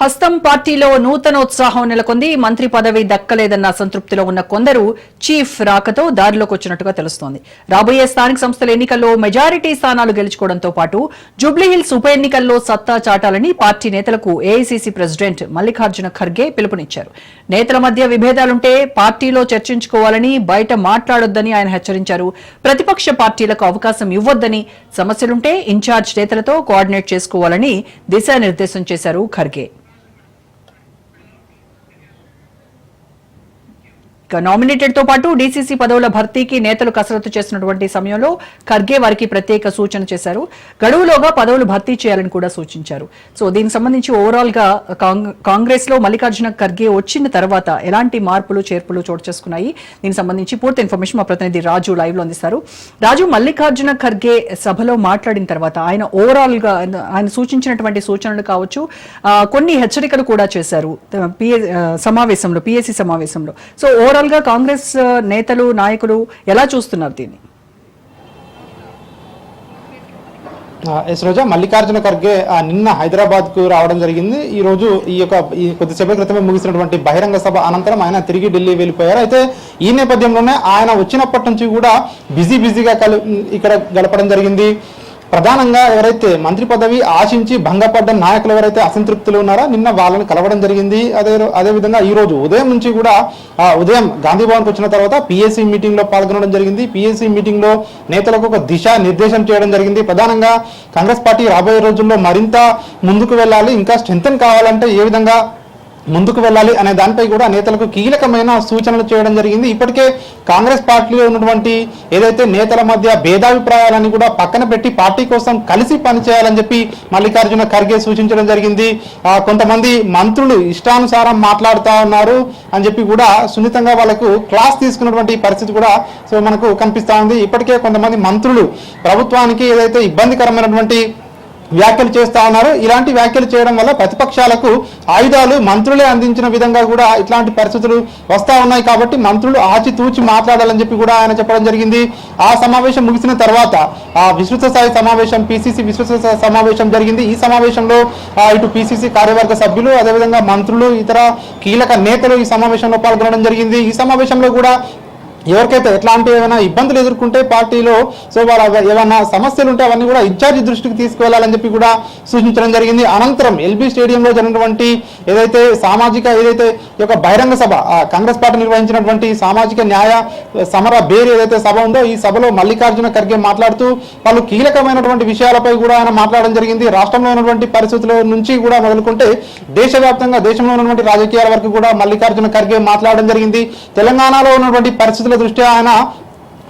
హస్తం పార్టీలో నూతన ఉత్సాహం నెలకొంది. మంత్రి పదవి దక్కలేదన్న అసంతృప్తిలో ఉన్న కొందరు చీఫ్ రాకతో దారిలోకి వచ్చినట్టుగా తెలుస్తోంది. రాబోయే స్థానిక సంస్థల ఎన్నికల్లో మెజారిటీ స్థానాలు గెలుచుకోవడంతో పాటు జూబ్లీహిల్స్ ఉప ఎన్నికల్లో సత్తా చాటాలని పార్టీ నేతలకు ఏఐసీసీ ప్రెసిడెంట్ మల్లికార్జున ఖర్గే పిలుపునిచ్చారు. నేతల మధ్య విభేదాలుంటే పార్టీలో చర్చించుకోవాలని బయట మాట్లాడొద్దని ఆయన హెచ్చరించారు. ప్రతిపక్ష పార్టీలకు అవకాశం ఇవ్వొద్దని సమస్యలుంటే ఇన్ఛార్జ్ నేతలతో కోఆర్డినేట్ చేసుకోవాలని దిశానిర్దేశం చేశారు ఖర్గే. ఇక నామినేటెడ్తో పాటు డీసీసీ పదవుల భర్తీకి నేతలు కసరత్తు చేస్తున్నటువంటి సమయంలో ఖర్గే వారికి ప్రత్యేక సూచన చేశారు. గడువులోగా పదవులు భర్తీ చేయాలని కూడా సూచించారు. సో దీనికి సంబంధించి ఓవరాల్గా కాంగ్రెస్లో మల్లికార్జున ఖర్గే వచ్చిన తర్వాత ఎలాంటి మార్పులు చేర్పులు చోటు చేసుకున్నాయి? దీనికి సంబంధించి పూర్తి ఇన్ఫర్మేషన్ మా ప్రతినిధి రాజు లైవ్లో అందిస్తారు. రాజు మల్లికార్జున ఖర్గే సభలో మాట్లాడిన తర్వాత ఆయన ఓవరాల్గా ఆయన సూచించినటువంటి సూచనలు కావచ్చు కొన్ని హెచ్చరికలు కూడా చేశారు. సమావేశంలో పిఎస్సి సమావేశంలో. సో ఓవరాల్గా కాంగ్రెస్ నేతలు నాయకులు ఎలా చూస్తున్నారు దీన్ని? ఎస్ రోజా మల్లికార్జున ఖర్గే నిన్న హైదరాబాద్కు రావడం జరిగింది. ఈ రోజు ఈ యొక్క ఈ కొద్దిసేపటి క్రితమే ముగిసినటువంటి బహిరంగ సభ అనంతరం ఆయన తిరిగి ఢిల్లీ వెళ్ళిపోయారు. అయితే ఈ నేపథ్యంలోనే ఆయన వచ్చినప్పటి నుంచి కూడా బిజీ బిజీగా కలు ఇక్కడ గడపడం జరిగింది. ప్రధానంగా ఎవరైతే మంత్రి పదవి ఆశించి భంగపడ్డ నాయకులు ఎవరైతే అసంతృప్తులు ఉన్నారో నిన్న వాళ్ళని కలవడం జరిగింది. అదే అదే విధంగా ఉదయం నుంచి కూడా ఆ, ఉదయం గాంధీ భవన్కి వచ్చిన తర్వాత పిఎస్సీ మీటింగ్లో పాల్గొనడం జరిగింది. పిఎస్సీ మీటింగ్లో నేతలకు ఒక దిశ నిర్దేశం చేయడం జరిగింది. ప్రధానంగా కాంగ్రెస్ పార్టీ రాబోయే రోజుల్లో మరింత ముందుకు వెళ్ళాలి. ఇంకా స్ట్రెంగ్ కావాలంటే ఏ విధంగా ముందుకు వెళ్ళాలి అనే దానిపై కూడా నేతలకు కీలకమైన సూచనలు చేయడం జరిగింది. ఇప్పటికే కాంగ్రెస్ పార్టీలో ఉన్నటువంటి ఏదైతే నేతల మధ్య భేదాభిప్రాయాలని కూడా పక్కన పెట్టి పార్టీ కోసం కలిసి పనిచేయాలని చెప్పి మల్లికార్జున ఖర్గే సూచించడం జరిగింది. కొంతమంది మంత్రులు ఇష్టానుసారం మాట్లాడుతూ ఉన్నారు అని చెప్పి కూడా సున్నితంగా వాళ్ళకు క్లాస్ తీసుకున్నటువంటి పరిస్థితి కూడా సో మనకు కనిపిస్తూ ఉంది. ఇప్పటికే కొంతమంది మంత్రులు ప్రభుత్వానికి ఏదైతే ఇబ్బందికరమైనటువంటి వ్యాఖ్యలు చేస్తా ఉన్నారు. ఇలాంటి వ్యాఖ్యలు చేయడం వల్ల ప్రతిపక్షాలకు ఆయుధాలు మంత్రులే అందించిన విధంగా కూడా ఇట్లాంటి పరిస్థితులు వస్తా ఉన్నాయి కాబట్టి మంత్రులు ఆచితూచి మాట్లాడాలని చెప్పి కూడా ఆయన చెప్పడం జరిగింది. ఆ సమావేశం ముగిసిన తర్వాత ఆ విస్తృత స్థాయి సమావేశం పిసిసి విస్తృత సమావేశం జరిగింది. ఈ సమావేశంలో ఇటు పిసిసి కార్యవర్గ సభ్యులు అదేవిధంగా మంత్రులు ఇతర కీలక నేతలు ఈ సమావేశంలో పాల్గొనడం జరిగింది. ఈ సమావేశంలో కూడా ఎవరికైతే ఎట్లాంటి ఏమైనా ఇబ్బందులు ఎదుర్కొంటే పార్టీలో సో వాళ్ళ ఏమైనా సమస్యలు ఉంటే అవన్నీ కూడా ఇన్ఛార్జి దృష్టికి తీసుకువెళ్ళాలని చెప్పి కూడా సూచించడం జరిగింది. అనంతరం ఎల్బీ స్టేడియంలో జరిగినటువంటి ఏదైతే సామాజిక ఏదైతే ఈ యొక్క బహిరంగ సభ కాంగ్రెస్ పార్టీ నిర్వహించినటువంటి సామాజిక న్యాయ సమర బేర్ ఏదైతే సభ ఉందో ఈ సభలో మల్లికార్జున ఖర్గే మాట్లాడుతూ వాళ్ళు కీలకమైనటువంటి విషయాలపై కూడా ఆయన మాట్లాడడం జరిగింది. రాష్ట్రంలో ఉన్నటువంటి పరిస్థితుల నుంచి కూడా మొదలుకుంటే దేశవ్యాప్తంగా దేశంలో ఉన్నటువంటి రాజకీయాల వరకు కూడా మల్లికార్జున ఖర్గే మాట్లాడడం జరిగింది. తెలంగాణలో ఉన్నటువంటి పరిస్థితులు దృష్ట్యా ఆయన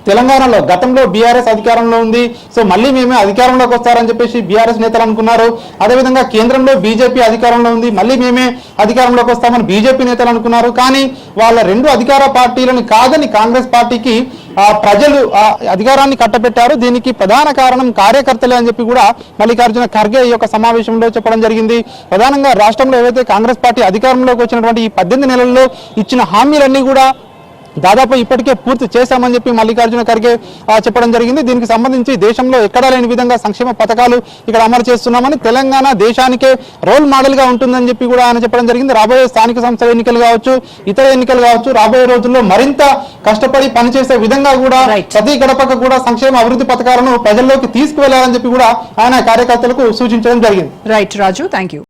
తెలంగాణలో గతంలో బీఆర్ఎస్ అధికారంలో ఉంది. సో మళ్ళీ మేమే అధికారంలోకి వస్తారని చెప్పేసి బీఆర్ఎస్ నేతలు అనుకున్నారు. అదేవిధంగా కేంద్రంలో బీజేపీ అధికారంలో ఉంది. మళ్ళీ మేమే అధికారంలోకి వస్తామని బీజేపీ నేతలు అనుకున్నారు. కానీ వాళ్ళ రెండు అధికార పార్టీలను కాదని కాంగ్రెస్ పార్టీకి ప్రజలు అధికారాన్ని కట్టబెట్టారు. దీనికి ప్రధాన కారణం కార్యకర్తలే అని చెప్పి కూడా మల్లికార్జున ఖర్గే ఈ యొక్క సమావేశంలో చెప్పడం జరిగింది. ప్రధానంగా రాష్ట్రంలో ఏవైతే కాంగ్రెస్ పార్టీ అధికారంలోకి వచ్చినటువంటి ఈ పద్దెనిమిది నెలల్లో ఇచ్చిన హామీలన్నీ కూడా దాదాపు ఇప్పటికే పూర్తి చేశామని చెప్పి మల్లికార్జున ఖర్గే ఆ, చెప్పడం జరిగింది. దీనికి సంబంధించి దేశంలో ఎక్కడా లేని విధంగా సంక్షేమ పథకాలు ఇక్కడ అమలు చేస్తున్నామని తెలంగాణ దేశానికే రోల్ మోడల్గా ఉంటుందని చెప్పి కూడా ఆయన చెప్పడం జరిగింది. రాబోయే స్థానిక సంస్థల ఎన్నికలు కావచ్చు ఇతర ఎన్నికలు కావచ్చు రాబోయే రోజుల్లో మరింత కష్టపడి పనిచేసే విధంగా కూడా. ప్రతి గడపకు కూడా సంక్షేమ అభివృద్ధి పథకాలను ప్రజల్లోకి తీసుకువెళ్ళాలని చెప్పి కూడా ఆయన కార్యకర్తలకు సూచించడం జరిగింది. Right Raju thank you